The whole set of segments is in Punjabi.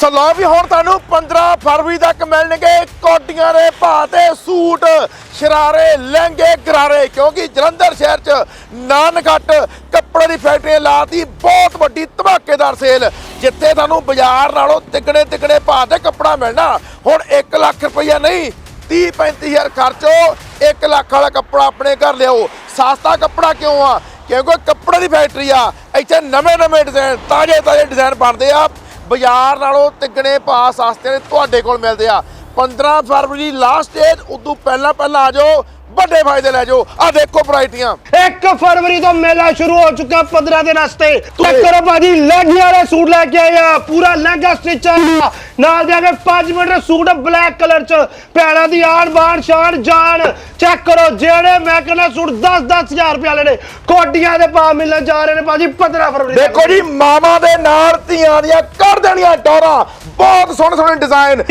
ਸੋ ਲਓ ਵੀ ਹੁਣ ਤੁਹਾਨੂੰ 15 ਫਰਵਰੀ ਤੱਕ ਮਿਲਣਗੇ ਕੋਟੀਆਂ ਦੇ ਭਾਅ ਤੇ ਸੂਟ, ਸ਼ਰਾਰੇ, ਲਹਿੰਗੇ, ਗਰਾਰੇ, ਕਿਉਂਕਿ ਜਲੰਧਰ ਸ਼ਹਿਰ 'ਚ ਨਾਨਘੱਟ ਕੱਪੜੇ ਦੀ ਫੈਕਟਰੀ ਲਾਤੀ ਬਹੁਤ ਵੱਡੀ ਧਮਾਕੇਦਾਰ ਸੇਲ, ਜਿੱਥੇ ਤੁਹਾਨੂੰ ਬਾਜ਼ਾਰ ਨਾਲੋਂ ਤਿੱਗਣੇ ਤਿੱਗਣੇ ਭਾਅ ਤੇ ਕੱਪੜਾ ਮਿਲਣਾ। ਹੁਣ 1 ਲੱਖ ਰੁਪਈਆ ਨਹੀਂ 30 35000 ਖਰਚੋ 1 ਲੱਖ ਵਾਲਾ ਕੱਪੜਾ ਆਪਣੇ ਘਰ ਲਿਆਓ। ਸਸਤਾ ਕੱਪੜਾ ਕਿਉਂ ਆ? ਕਿਉਂਕਿ ਕੱਪੜੇ ਦੀ ਫੈਕਟਰੀ ਆ, ਇੱਥੇ ਨਵੇਂ ਨਵੇਂ ਡਿਜ਼ਾਈਨ ਤਾਜ਼ੇ ਤਾਜ਼ੇ ਡਿਜ਼ਾਈਨ ਬਣਦੇ ਆ। ਬਾਜ਼ਾਰ ਨਾਲੋਂ ਤਿੱਗਣੇ ਭਾਅ ਸਸਤੇ ਨੇ ਤੁਹਾਡੇ ਕੋਲ ਮਿਲਦੇ ਆ। 15 ਫਰਵਰੀ ਲਾਸਟ ਡੇਟ ਉਦੋਂ ਪਹਿਲਾਂ ਪਹਿਲਾਂ ਆ ਜਾਓ। ਵੱਡੇ ਫਾਇਦੇ ਲੈ ਜਾਓ। ਆ ਦੇਖੋ ਵੈਰਾਈਟੀਆਂ 1 ਫਰਵਰੀ ਤੋਂ ਮੇਲਾ ਸ਼ੁਰੂ ਹੋ ਚੁੱਕਾ 15 ਦਿਨ ਵਾਸਤੇ। ਚੈੱਕ ਕਰੋ ਭਾਜੀ ਲਹਿੰਗੇ ਵਾਲੇ ਸੂਟ ਲੈ ਕੇ ਆਏ ਆ। ਪੂਰਾ ਲਹਿੰਗਾ ਸਟਿਚ ਆ। ਨਾਲ ਦੇ ਕੇ 5 ਮੀਟਰ ਸੂਟ ਬਲੈਕ ਕਲਰ ਚ। ਪੈਣਾ ਦੀ ਆਣ ਬਾਣ ਸ਼ਾਨ ਜਾਨ ਚੈੱਕ ਕਰੋ ਜਿਹੜੇ ਮੈਂ ਕਹਿੰਦਾ ਸੂਟ 10 10000 ਰੁਪਏ ਵਾਲੇ ਨੇ ਕੋਟੀਆਂ ਦੇ ਭਾਅ ਮਿਲਣ ਜਾ ਰਹੇ ਨੇ ਭਾਜੀ 15 ਫਰਵਰੀ। ਦੇਖੋ ਜੀ ਮਾਮਾ ਦੇ ਨਾਲ ਧੀਆਂ ਦੀਆਂ ਕਰ ਦੇਣੀਆਂ ਡੋਰਾਂ ਬਹੁਤ ਸੋਹਣੇ ਸੋਹਣੇ ਡਿਜ਼ਾਈਨ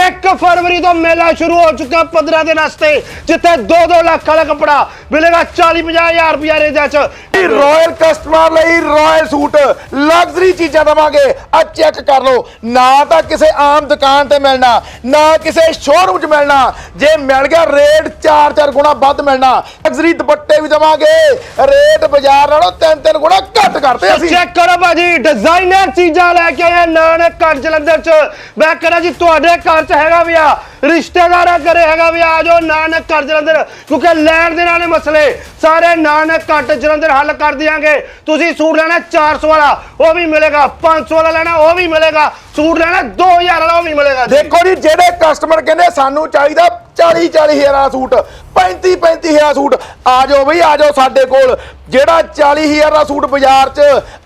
1 ਫਰਵਰੀ ਤੋਂ ਮੇਲਾ ਸ਼ੁਰੂ ਹੋ ਚੁੱਕਾ 15 ਦਿਨ ਵਾਸਤੇ ਜਿੱਥੇ 2-2 ਲੱਖ ਵਾਲਾ ਕੱਪੜਾ ਮਿਲੇਗਾ 40-50000 ਰੁਪਏ ਰੇਂਜ ਚ ਰਾਇਲ ਕਸਟਮਰ ਲਈ ਰਾਇਲ ਸੂਟ ਲਗਜ਼ਰੀ ਚੀਜ਼ਾਂ ਦਵਾਂਗੇ। ਆ ਚੈੱਕ ਕਰ ਲਓ। ਨਾ ਤਾਂ ਕਿਸੇ ਆਮ ਦੁਕਾਨ ਤੇ ਮਿਲਣਾ ਨਾ ਕਿਸੇ ਸ਼ੋਰੂਮ 'ਚ ਮਿਲਣਾ। ਜੇ ਮਿਲ ਗਿਆ ਰੇਟ 4-4 ਗੁਣਾ ਵੱਧ ਮਿਲਣਾ ਲਗਜ਼ਰੀ ਦੁਪੱਟੇ ਵੀ ਦਵਾਂਗੇ। ਰੇਟ ਬਾਜ਼ਾਰ ਨਾਲੋਂ 3-3 ਗੁਣਾ ਘੱਟ ਕਰਦੇ ਅਸੀਂ। ਚੈੱਕ ਕਰੋ ਭਾਜੀ ਡਿਜ਼ਾਈਨਰ ਚੀਜ਼ਾਂ ਲੈ ਕੇ ਆਏ ਨਾਨਕ ਘਰ ਜਲੰਧਰ ਚ। ਮੈਂ ਕਹਿੰਦਾ ਜੀ ਤੁਹਾਡੇ ਘਰ ਚ ਹੈਗਾ ਵੀ ਆ। ਰਿਸ਼ਤੇਦਾਰਾਂ ਘਰੇ ਹੈਗਾ ਵੀ ਆ ਜੋ ਨਾਨਕ ਘਰ ਜਲੰਧਰ, ਕਿਉਂਕਿ ਲੈਣ ਦੇ ਨਾਲੇ ਮਸਲੇ ਸਾਰੇ ਨਾਨਕ ਘੱਟ ਜਲੰਧਰ ਹੱਲ ਕਰ ਦਿਆਂਗੇ। ਤੁਸੀਂ ਸੂਟ ਲੈਣਾ 400 ਵਾਲਾ, ਉਹ ਵੀ ਮਿਲੇਗਾ 500 ਵਾਲਾ ਲੈਣਾ, ਉਹ ਵੀ ਮਿਲੇਗਾ, ਸੂਟ ਲੈਣਾ 2000 ਵਾਲਾ, ਉਹ ਵੀ ਮਿਲੇਗਾ ਦੇਖੋ ਜੀ, ਜਿਹੜੇ ਕਸਟਮਰ ਕਹਿੰਦੇ ਸਾਨੂੰ ਚਾਹੀਦਾ 40 40 ਹਜ਼ਾਰ ਦਾ ਸੂਟ 35 35 ਹਜ਼ਾਰ ਸੂਟ, ਆ ਜਾਓ ਬਈ, ਆ ਜਾਓ ਸਾਡੇ ਕੋਲ। ਜਿਹੜਾ 40 ਹਜ਼ਾਰ ਦਾ ਸੂਟ ਬਾਜ਼ਾਰ 'ਚ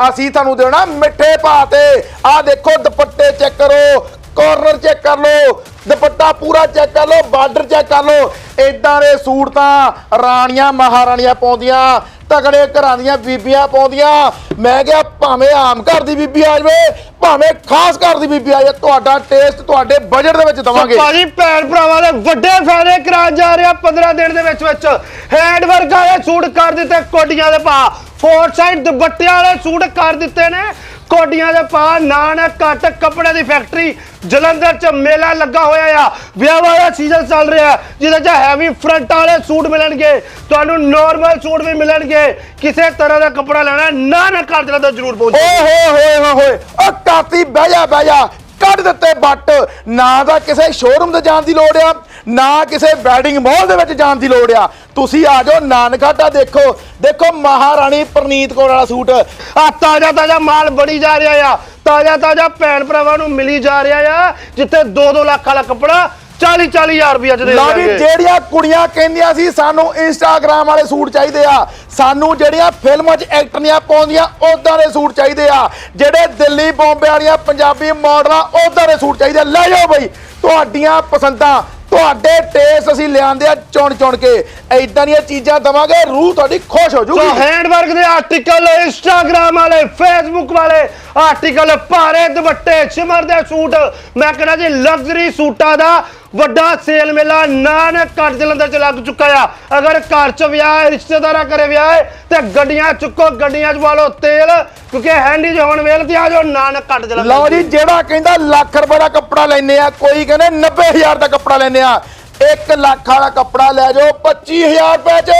ਅਸੀਂ ਤੁਹਾਨੂੰ ਦੇਣਾ ਮਿੱਠੇ ਭਾਅ ਤੇ। ਆ ਦੇਖੋ ਦੁਪੱਟੇ ਚੈੱਕ ਕਰੋ ਕਾਰਨਰ ਚੈੱਕ ਕਰ ਲਓ, ਦੁਪੱਟਾ ਪੂਰਾ ਚੈੱਕ ਕਰ ਲਓ ਬਾਰਡਰ ਚੈੱਕ ਕਰ ਲਓ। ਇਦਾਂ ਦੇ ਸੂਟ ਤਾਂ ਰਾਣੀਆਂ, ਮਹਾਰਾਣੀਆਂ ਪਾਉਂਦੀਆਂ ਤਗੜੇ ਘਰਾਂ ਦੀਆਂ ਬੀਬੀਆਂ ਪਾਉਂਦੀਆਂ। ਮੈਂ ਕਿਹਾ ਭਾਵੇਂ ਆਮ ਘਰ ਦੀ ਬੀਬੀ ਆ ਜਾਵੇ, ਭਾਵੇਂ ਖਾਸ ਘਰ ਦੀ ਬੀਬੀ ਆ ਜਾਵੇ, ਤੁਹਾਡਾ ਟੇਸਟ ਤੁਹਾਡੇ ਬਜਟ ਦੇ ਵਿੱਚ ਦਵਾਂਗੇ। ਭਾਜੀ, ਭੈਣ ਭਰਾਵਾਂ ਦੇ ਵੱਡੇ ਫਾਇਦੇ ਕਰਾ ਜਾ ਰਿਹਾ 15 ਦਿਨ ਦੇ ਵਿੱਚ ਵਿੱਚ। ਹੈਂਡ ਵਰਕ ਵਾਲੇ ਸੂਟ ਕਰ ਦਿੱਤੇ, ਕੋਟੀਆਂ ਦੇ ਪਾ ਫੋਰ ਸਾਈਡ ਦੁਪੱਟਿਆਂ ਵਾਲੇ ਸੂਟ ਕਰ ਦਿੱਤੇ ਨੇ। ਕੋਟੀਆਂ ਦੇ ਪਾ ਨਾਨ ਘੱਟ ਕੱਪੜੇ ਦੀ ਫੈਕਟਰੀ ਜਲੰਧਰ ਚ ਮੇਲਾ ਲੱਗਾ ਹੋਇਆ ਆ ਵਿਆਹਾਂ ਦਾ ਸੀਜ਼ਨ ਚੱਲ ਰਿਹਾ ਜਿਹਦੇ ਚ ਹੈਵੀ ਫਰੰਟ ਵਾਲੇ ਸੂਟ ਮਿਲਣਗੇ ਤੁਹਾਨੂੰ ਨਾਰਮਲ ਸੂਟ ਵੀ ਮਿਲਣਗੇ ਕਿਸੇ ਤਰ੍ਹਾਂ ਦਾ ਕੱਪੜਾ ਲੈਣਾ ਨਾ ਨਾ ਘਰ ਜਲੰਧਰ ਜ਼ਰੂਰ ਪਹੁੰਚੋ ਓਏ ਹੋਏ ਹੋਏ ਹੋਏ ਓ ਕਾਤੀ ਬਹਿ ਜਾ ਬਹਿ ਜਾ ਕੱਢ ਦਿੱਤੇ ਬੱਟ ਨਾ ਤਾਂ ਕਿਸੇ ਸ਼ੋਰੂਮ ਤੇ ਜਾਣ ਦੀ ਲੋੜ ਆ, ਨਾ ਕਿਸੇ ਵੈਡਿੰਗ ਮਾਲ ਦੇ ਵਿੱਚ ਜਾਣ ਦੀ ਲੋੜ ਆ। ਤੁਸੀਂ ਆ ਜਾਓ ਨਾਨਕਾਟਾ ਦੇਖੋ। ਦੇਖੋ ਮਹਾਰਾਣੀ ਪ੍ਰਨੀਤ ਕੌਰ ਵਾਲਾ ਸੂਟ। ਆ ਤਾਜ਼ਾ ਤਾਜ਼ਾ ਮਾਲ ਬੜੀ ਜਾ ਰਿਹਾ ਆ। ਤਾਜ਼ਾ ਤਾਜ਼ਾ ਭੈਣ ਭਰਾਵਾਂ ਨੂੰ ਮਿਲੀ ਜਾ ਰਿਹਾ ਆ, ਜਿੱਥੇ 2-2 ਲੱਖ ਵਾਲਾ ਕੱਪੜਾ 40-40 ਹਜ਼ਾਰ ਰੁਪਏ ਚ ਦੇ ਲਓ ਦਾਂਗੇ ਜਿਹੜੀਆਂ ਕੁੜੀਆਂ ਕਹਿੰਦੀਆਂ ਸੀ ਸਾਨੂੰ ਇੰਸਟਾਗ੍ਰam ਵਾਲੇ ਸੂਟ ਚਾਹੀਦੇ ਆ। ਸਾਨੂੰ ਜਿਹੜੀਆਂ ਫਿਲਮਾਂ 'ਚ ਐਕਟਰੀਆਂ ਪਾਉਂਦੀਆਂ ਉਦਾਂ ਦੇ ਸੂਟ ਚਾਹੀਦੇ ਆ। ਜਿਹੜੇ ਦਿੱਲੀ ਬੰਬੇ ਵਾਲੀਆਂ ਪੰਜਾਬੀ ਮਾਡਲਾਂ ਉਦਾਂ ਦੇ ਸੂਟ ਚਾਹੀਦੇ ਆ। ਲੈ ਜਾਓ ਬਈ ਤੁਹਾਡੀਆਂ ਪਸੰਦਾਂ ਤੁਹਾਡੇ ਟੇਸਟ ਅਸੀਂ ਲਿਆਂਦੇ ਆ ਚੁਣ ਚੁਣ ਕੇ। ਐਦਾਂ ਦੀਆਂ ਚੀਜ਼ਾਂ ਦਵਾਂਗੇ ਰੂਹ ਤੁਹਾਡੀ ਖੁਸ਼ ਹੋ ਸੋ ਜੂਗੀ ਹੈਂਡਵਰਕ ਦੇ ਆਰਟੀਕਲ ਇੰਸਟਾਗ੍ਰam ਵਾਲੇ ਫੇਸਬੁੱਕ ਵਾਲੇ ਆਰਟੀਕਲ ਭਾਰੇ ਦੁਪੱਟੇ ਸਿਮਰ ਦੇ ਸੂਟ। ਮੈਂ ਕਹਿੰਦਾ ਜੀ ਲਗਜ਼ਰੀ ਸੂਟਾਂ ਦਾ ਵੱਡਾ ਸੇਲ ਮੇਲਾ ਨਾਨਕ ਘਰ ਜਲੰਧਰ ਚ ਲੱਗ ਚੁੱਕਾ ਆ। ਅਗਰ ਘਰ ਚ ਵਿਆਹ ਹੈ ਰਿਸ਼ਤੇਦਾਰਾਂ ਘਰੇ ਵਿਆਹ ਹੈ, ਤੇ ਗੱਡੀਆਂ ਚੁੱਕੋ, ਗੱਡੀਆਂ ਚ ਵਾਲੋ ਤੇਲ, ਕਿਉਂਕਿ ਹੈਂਡੀ ਚ ਹੋਣ ਵੇਲ ਤੇ ਆ ਜਾਓ ਨਾਨਕ ਘਰ ਜਲੰਧਰ ਲਓ ਜੀ, ਜਿਹੜਾ ਕਹਿੰਦਾ ਲੱਖ ਰੁਪਏ ਦਾ ਕੱਪੜਾ ਲੈਨੇ ਆ, ਕੋਈ ਕਹਿੰਦੇ 90000 ਦਾ ਕੱਪੜਾ ਲੈਨੇ ਆ। 1 ਲੱਖ ਵਾਲਾ ਕੱਪੜਾ ਲੈ ਜਾਓ 25000 ਰੁਪਏ ਚ।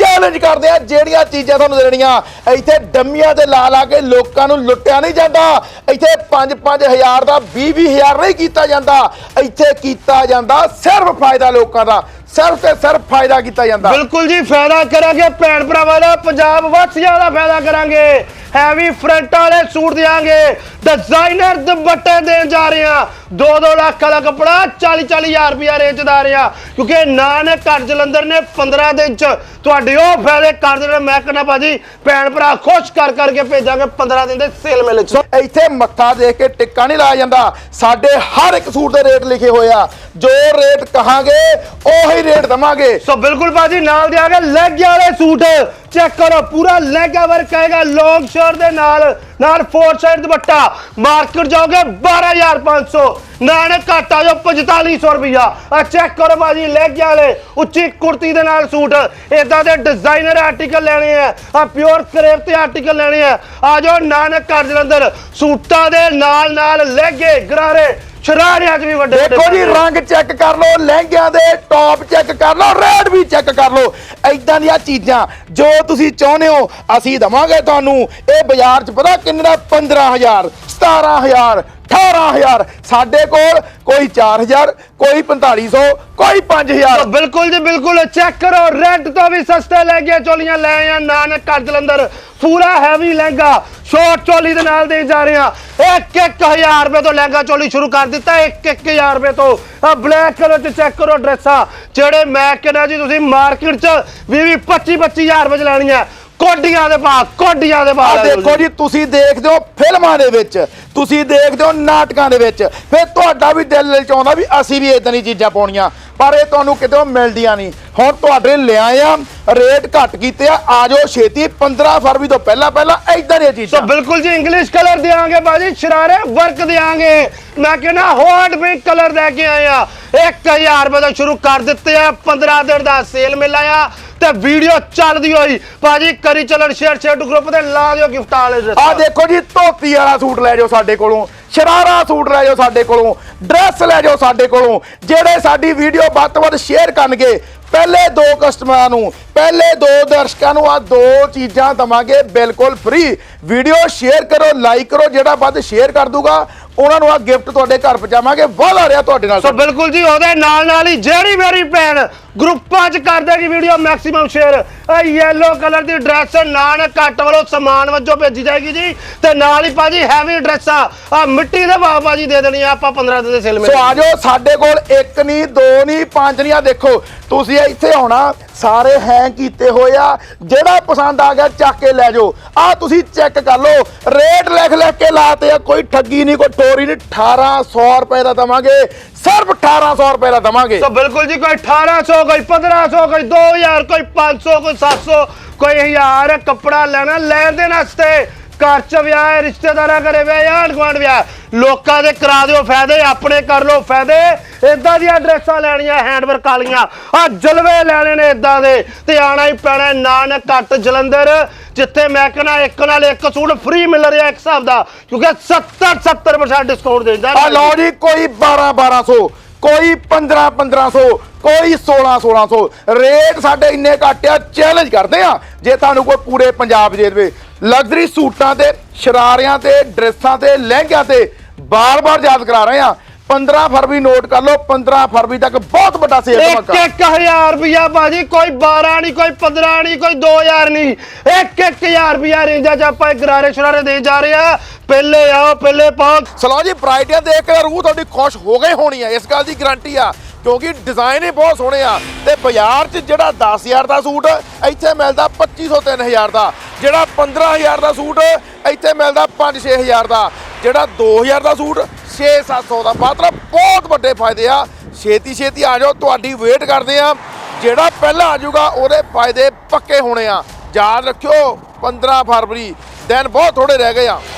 ਚੈਲੰਜ ਕਰਦੇ ਆ, ਜਿਹੜੀਆਂ ਚੀਜ਼ਾਂ ਤੁਹਾਨੂੰ ਦੇਣੀਆਂ। ਇੱਥੇ ਡੰਮੀਆਂ ਤੇ ਲਾ ਲਾ ਕੇ ਲੋਕਾਂ ਨੂੰ ਲੁੱਟਿਆ ਨਹੀਂ ਜਾਂਦਾ। ਇੱਥੇ 5-5000 ਦਾ 20-20000 ਨਹੀਂ ਕੀਤਾ ਜਾਂਦਾ। ਇੱਥੇ ਕੀਤਾ ਜਾਂਦਾ ਸਿਰਫ ਫਾਇਦਾ ਲੋਕਾਂ ਦਾ। ਸਿਰਫ ਤੇ ਸਿਰਫ ਫਾਇਦਾ ਕੀਤਾ ਜਾਂਦਾ। ਬਿਲਕੁਲ ਜੀ, ਫਾਇਦਾ ਕਰਾਂਗੇ, ਭੈਣ ਭਰਾਵਾਂ ਦਾ ਪੰਜਾਬ ਵਾਸੀਆਂ ਦਾ ਫਾਇਦਾ ਕਰਾਂਗੇ। ਹੈਵੀ ਫਰੰਟ ਵਾਲੇ ਸੂਟ ਦਿਆਂਗੇ। ਡਿਜ਼ਾਈਨਰ ਦੁਪੱਟੇ ਦੇਣ ਜਾ ਰਹੇ ਆ 2-2 ਲੱਖ ਵਾਲਾ ਕੱਪੜਾ 40-40 ਹਜ਼ਾਰ ਰੁਪਿਆ ਰੇਂਜ ਦਾ ਰਿਹਾ। ਕਿਉਂਕਿ ਨਾਨਕ ਘਰ ਜਲੰਧਰ ਨੇ 15 ਦਿਨ ਚ ਤੁਹਾਡੇ ਉਹ ਫਾਇਦੇ ਕਰ ਦੇਣੇ ਮੈਂ ਕਹਿੰਦਾ ਭਾਜੀ ਭੈਣ ਭਰਾ ਖੁਸ਼ ਕਰ ਕਰਕੇ ਭੇਜਾਂਗੇ 15 ਦਿਨ ਦੇ ਸੇਲ ਮੇਲੇ ਚ। ਇੱਥੇ ਮੱਥਾ ਦੇਖ ਕੇ ਟਿੱਕਾ ਨਹੀਂ ਲਾਇਆ ਜਾਂਦਾ। ਸਾਡੇ ਹਰ ਇੱਕ ਸੂਟ ਦੇ ਰੇਟ ਲਿਖੇ ਹੋਏ ਆ। ਜੋ ਰੇਟ ਕਹਾਂਗੇ ਉਹੀ ਰੇਟ ਦਵਾਂਗੇ। ਸੋ ਬਿਲਕੁਲ ਭਾਜੀ ਨਾਲ ਦਿਆਂਗੇ ਲੈਗ ਵਾਲੇ ਸੂਟ। ਚੈੱਕ ਕਰੋ, ਪੂਰਾ ਲੈਗਾ ਵਰਕ ਆਏਗਾ ਲੌਂਗ ਸ਼ੋਰ ਦੇ ਨਾਲ ਨਾਲ ਫੋਰ ਸਾਈਡ ਦੁਪੱਟਾ। ਮਾਰਕੀਟ ਜਾਓਗੇ 12500 ਨਾਨ ਘਾਟਾ ਜੋ 4500 ਰੁਪਿਆ ਆ ਚੈੱਕ ਕਰੋ ਬਾਜੀ ਲੈਗੇ ਵਾਲੇ, ਉੱਚੀ ਕੁੜਤੀ ਦੇ ਨਾਲ ਸੂਟ। ਇਦਾਂ ਦੇ ਡਿਜ਼ਾਈਨਰ ਆਰਟੀਕਲ ਲੈਣੇ ਆ। ਆ ਪਿਓਰ ਕਰੇਪ ਤੇ ਆਰਟੀਕਲ ਲੈਣੇ ਆ। ਆ ਜਾਓ ਨਾਨਕ ਘਰ ਜਲੰਧਰ ਸੂਟਾਂ ਦੇ ਨਾਲ ਨਾਲ ਲੈਗੇ ਗਰਾਰੇ। ਸ਼ਰਾਰਿਆਂ 'ਚ ਵੀ ਵੱਡੇ ਦੇਖੋ ਜੀ ਰੰਗ ਚੈੱਕ ਕਰ ਲਓ ਲਹਿੰਗਿਆਂ ਦੇ ਟੌਪ ਚੈੱਕ ਕਰ ਲਓ ਰੇਟ ਵੀ ਚੈੱਕ ਕਰ ਲਓ। ਐਦਾਂ ਦੀਆਂ ਚੀਜ਼ਾਂ ਜੋ ਤੁਸੀਂ ਚਾਹੁੰਦੇ ਹੋ ਅਸੀਂ ਦਵਾਂਗੇ ਤੁਹਾਨੂੰ। ਇਹ ਬਾਜ਼ਾਰ 'ਚ ਪਤਾ ਕਿੰਨੇ ਦਾ? 15000 17000 18000 ਸਾਡੇ ਕੋਲ ਕੋਈ 4000 ਕੋਈ 4500 ਕੋਈ 5000 ਤਾਂ ਬਿਲਕੁਲ ਜੀ ਬਿਲਕੁਲ ਚੈੱਕ ਕਰੋ ਰੈੱਡ ਤੋਂ ਵੀ ਸਸਤੇ ਲੈ ਕੇ ਚੋਲੀਆਂ, ਲੈ ਆ ਨਾਨਕ ਘਰ ਜਲੰਧਰ। ਪੂਰਾ ਹੈਵੀ ਲਹਿੰਗਾ ਸ਼ੋਰਟ ਚੋਲੀ ਦੇ ਨਾਲ ਦੇ ਜਾ ਰਹੇ ਆ 1-1000 ਰੁਪਏ ਤੋਂ ਲਹਿੰਗਾ ਚੋਲੀ ਸ਼ੁਰੂ ਕਰ ਦਿੱਤਾ 1-1000 ਰੁਪਏ ਤੋਂ। ਆ ਬਲੈਕ ਕਲਰ ਚ ਚੈੱਕ ਕਰੋ ਡਰੈਸਾਂ, ਜਿਹੜੇ ਮੈਂ ਕਹਿੰਦਾ ਜੀ, ਤੁਸੀਂ ਮਾਰਕੀਟ ਚ 20 25-25000 ਰੁਪਏ ਚ ਲੈਣੀਆਂ। ਕੋਡੀਆਂ ਦੇ ਭਾਅ ਕੋਡੀਆਂ ਦੇ ਆ ਲੈ ਲਓ ਦੇਖੋ ਜੀ ਤੁਸੀਂ। ਦੇਖਦੇ ਹੋ ਫਿਲਮਾਂ ਦੇ ਵਿੱਚ ਤੁਸੀਂ ਦੇਖਦੇ ਹੋ ਨਾਟਕਾਂ ਦੇ ਵਿੱਚ। ਫਿਰ ਤੁਹਾਡਾ ਵੀ ਦਿਲ ਲਲਚਾਉਂਦਾ ਵੀ ਅਸੀਂ ਵੀ ਇਦਾਂ ਦੀ ਚੀਜ਼ਾਂ ਪਾਉਣੀਆਂ ਪਰ ਇਹ ਤੁਹਾਨੂੰ ਕਿਤੇ ਮਿਲਦੀਆਂ ਨਹੀਂ। ਹੁਣ ਤੁਹਾਡੇ ਲਿਆਏ ਆ ਰੇਟ ਘੱਟ ਕੀਤੇ ਆ ਆ ਜਾਓ ਛੇਤੀ 15 ਫਰਵਰੀ ਤੋਂ ਪਹਿਲਾਂ ਪਹਿਲਾਂ ਇਦਾਂ ਦੀਆਂ ਚੀਜ਼ਾਂ। ਬਿਲਕੁਲ ਜੀ ਇੰਗਲਿਸ਼ ਕਲਰ ਦਿਆਂਗੇ ਬਾਜੀ ਸ਼ਰਾਰੇ ਵਰਕ ਦਿਆਂਗੇ। ਮੈਂ ਕਹਿੰਦਾ ਹੌਟ ਪਿੰਕ ਕਲਰ ਦੇ ਕੇ ਆਏ ਆ। 1000 ਰੁਪਏ ਤੋਂ ਸ਼ੁਰੂ ਕਰ ਦਿੱਤੇ ਆ 15 ਦਿਨ ਦਾ ਸੇਲ ਮਿਲਿਆ ਆ ਤੇ ਵੀਡੀਓ ਚੱਲਦੀ ਹੋਈ। ਬਾਜੀ ਕਰੀ ਚੱਲਣ ਸ਼ੇਅਰ ਸ਼ੇਅਰ ਗਰੁੱਪ ਤੇ ਲਾ ਦਿਓ ਗਿਫਟਾਂ ਵਾਲੇ dress। ਆ ਦੇਖੋ ਜੀ, ਧੋਤੀ ਵਾਲਾ ਸੂਟ ਲੈ ਜਾਓ ਸਾਡੇ ਕੋਲੋਂ। ਸ਼ਰਾਰਾ ਸੂਟ ਲੈ ਜਾਓ ਸਾਡੇ ਕੋਲੋਂ। ਡਰੈਸ ਲੈ ਜਾਓ ਸਾਡੇ ਕੋਲੋਂ। ਜਿਹੜੇ ਸਾਡੀ ਵੀਡੀਓ ਵੱਧ ਤੋਂ ਵੱਧ ਸ਼ੇਅਰ ਕਰਨਗੇ, ਪਹਿਲੇ ਦੋ ਕਸਟਮਰਾਂ ਨੂੰ, ਪਹਿਲੇ ਦੋ ਦਰਸ਼ਕਾਂ ਨੂੰ ਆ ਦੋ ਚੀਜ਼ਾਂ ਦਵਾਂਗੇ ਬਿਲਕੁਲ ਫ੍ਰੀ ਵੀਡੀਓ ਸ਼ੇਅਰ ਕਰੋ ਲਾਈਕ ਕਰੋ, ਜਿਹੜਾ ਵੱਧ ਸ਼ੇਅਰ ਕਰ ਦੂਗਾ ਉਹਨਾਂ ਨੂੰ ਆ ਗਿਫਟ ਤੁਹਾਡੇ ਘਰ ਪਹੁੰਚਾਵਾਂਗੇ। ਵਾਦਾ ਰਿਹਾ ਤੁਹਾਡੇ ਨਾਲ। ਸੋ ਬਿਲਕੁਲ ਜੀ ਉਹਦੇ ਨਾਲ ਨਾਲ ਹੀ ਜਿਹੜੀ ਮੇਰੀ ਭੈਣ ਗਰੁੱਪਾਂ 'ਚ ਕਰ ਦੇਗੀ ਵੀਡੀਓ ਮੈਕਸਿਮਮ ਸ਼ੇਅਰ ਇਹ ਯੈਲੋ ਕਲਰ ਦੀ ਡਰੈਸ ਨਾਨ ਘੱਟ ਵੱਲੋਂ ਸਮਾਨ ਵਜੋਂ ਭੇਜੀ ਜਾਏਗੀ ਜੀ। ਤੇ ਨਾਲ ਹੀ ਭਾਜੀ ਹੈਵੀ ਡਰੈਸਾਂ ਆ। ਮਿੱਟੀ ਦੇ ਭਾਅ ਭਾਜੀ ਦੇ ਦੇਣੀ ਆ ਆਪਾਂ 15 ਦਿਨ ਦੇ ਸੇਲ ਸੋ ਆ ਜਾਓ ਸਾਡੇ ਕੋਲ ਇੱਕ ਨਹੀਂ ਦੋ ਨਹੀਂ ਪੰਜ ਨਹੀਂ ਆ। ਦੇਖੋ ਤੁਸੀਂ ਇੱਥੇ ਆਉਣਾ ਸਾਰੇ ਹੈਂਗ ਕੀਤੇ ਹੋਏ ਆ। ਜਿਹੜਾ ਪਸੰਦ ਆ ਗਿਆ ਚੱਕ ਕੇ ਲੈ ਜਾਓ। ਆ ਤੁਸੀਂ ਚੈੱਕ ਕਰ ਲਓ। ਰੇਟ ਲਿਖ ਲਿਖ ਕੇ ਲਾਤੇ ਆ ਕੋਈ ਠੱਗੀ ਨਹੀਂ ਕੋਈ ਟੋਰੀ ਨਹੀਂ 1800 ਰੁਪਏ ਦਾ ਦਵਾਂਗੇ। ਸਿਰਫ 1800 ਰੁਪਏ ਦਾ ਦਵਾਂਗੇ। ਸੋ ਬਿਲਕੁਲ ਜੀ, ਕੋਈ 1800 ਕੋਈ 1500 ਕੋਈ 2000 ਕੋਈ 500 ਕੋਈ 700 ਕੋਈ 1000 ਕੱਪੜਾ ਲੈਣਾ, ਲੈਣ ਦੇ ਵਾਸਤੇ ਘਰ ਚ ਵਿਆਹ ਰਿਸ਼ਤੇਦਾਰਾਂ ਘਰੇ ਵਿਆਹ ਆਂਢ ਗੁਆਂਢ ਵਿਆਹ। ਲੋਕਾਂ ਦੇ ਕਰਾ ਦਿਓ ਫਾਇਦੇ, ਆਪਣੇ ਕਰ ਲਓ ਫਾਇਦੇ। ਇਦਾਂ ਦੀਆਂ ਡਰੈਸਾਂ ਲੈਣੀਆਂ, ਹੈਂਡਵਰਕ ਵਾਲੀਆਂ। ਆ ਜਲਵੇ ਲੈਣੇ ਨੇ ਇਦਾਂ ਦੇ, ਤੇ ਆਣਾ ਹੀ ਪੈਣਾ ਨਾਨਕ ਘੱਟ ਜਲੰਧਰ, ਜਿੱਥੇ ਮੈਂ ਕਹਿੰਦਾ ਇੱਕ ਨਾਲ ਇੱਕ ਸੂਟ ਫ੍ਰੀ ਮਿਲ ਰਿਹਾ ਇੱਕ ਹਿਸਾਬ ਦਾ, ਕਿਉਂਕਿ 70 70% ਡਿਸਕਾਊਂਟ ਦੇ ਦਿੰਦਾ। ਆ ਲਓ ਜੀ, ਕੋਈ 12 1200 ਕੋਈ 15 1500 ਕੋਈ 16 1600 ਰੇਟ ਸਾਡੇ ਇੰਨੇ ਘੱਟ ਆ ਚੈਲੰਜ ਕਰਦੇ ਆ। ਜੇ ਤੁਹਾਨੂੰ ਕੋਈ ਪੂਰੇ ਪੰਜਾਬ ਦੇ ਦੇਵੇ। ਲਗਜ਼ਰੀ ਸੂਟਾਂ ਤੇ, ਸ਼ਰਾਰਿਆਂ ਤੇ, ਡਰੈਸਾਂ ਤੇ, ਲਹਿੰਗਿਆਂ ਤੇ ਬਾਰ-ਬਾਰ ਯਾਦ ਕਰਾ ਰਹੇ ਆ 15 ਫਰਵਰੀ ਨੋਟ ਕਰ ਲਓ 15 ਫਰਵਰੀ ਤੱਕ ਬਹੁਤ ਵੱਡਾ ਸੇਲ ਇੱਕ ਧਮਾਕਾ। ਇੱਕ ਹਜ਼ਾਰ ਰੁਪਇਆ ਬਾਜੀ ਕੋਈ 12 ਨਹੀਂ ਕੋਈ 15 ਨਹੀਂ ਕੋਈ 2000 ਨਹੀਂ। ਇੱਕ ਇੱਕ ਹਜ਼ਾਰ ਰੁਪਇਆ ਰੇਂਜਾਂ ਚ ਆਪਾਂ ਇਹ ਗਰਾਰੇ ਸ਼ਰਾਰੇ ਦੇ ਜਾ ਰਹੇ ਆ ਪਹਿਲੇ ਆਓ ਪਹਿਲੇ ਪਾਓ ਸਲੋ ਜੀ ਵੈਰਾਈਟੀਆਂ ਦੇਖ ਕੇ ਰੂਹ ਤੁਹਾਡੀ ਖੁਸ਼ ਹੋ ਗਈ ਹੋਣੀ ਆ। ਇਸ ਗੱਲ ਦੀ ਗਾਰੰਟੀ ਆ। ਕਿਉਂਕਿ ਡਿਜ਼ਾਈਨ ਹੀ ਬਹੁਤ ਸੋਹਣੇ ਆ। ਤੇ ਬਾਜ਼ਾਰ 'ਚ ਜਿਹੜਾ 10000 ਦਾ ਸੂਟ, ਇੱਥੇ ਮਿਲਦਾ 2500 3000 ਦਾ। ਜਿਹੜਾ 15000 ਦਾ ਸੂਟ, ਇੱਥੇ ਮਿਲਦਾ 5-6000 ਦਾ। ਜਿਹੜਾ 2000 ਦਾ ਸੂਟ 6-700 ਦਾ। ਮਾਤਰ ਬਹੁਤ ਵੱਡੇ ਫਾਇਦੇ ਆ। ਛੇਤੀ ਛੇਤੀ ਆ ਜਾਓ, ਤੁਹਾਡੀ ਵੇਟ ਕਰਦੇ ਆ। ਜਿਹੜਾ ਪਹਿਲਾਂ ਆ ਜਾਊਗਾ, ਉਹਦੇ ਫਾਇਦੇ ਪੱਕੇ ਹੋਣੇ ਆ। ਯਾਦ ਰੱਖਿਓ 15 ਫਰਵਰੀ, ਦਿਨ ਬਹੁਤ ਥੋੜੇ ਰਹਿ ਗਏ ਆ।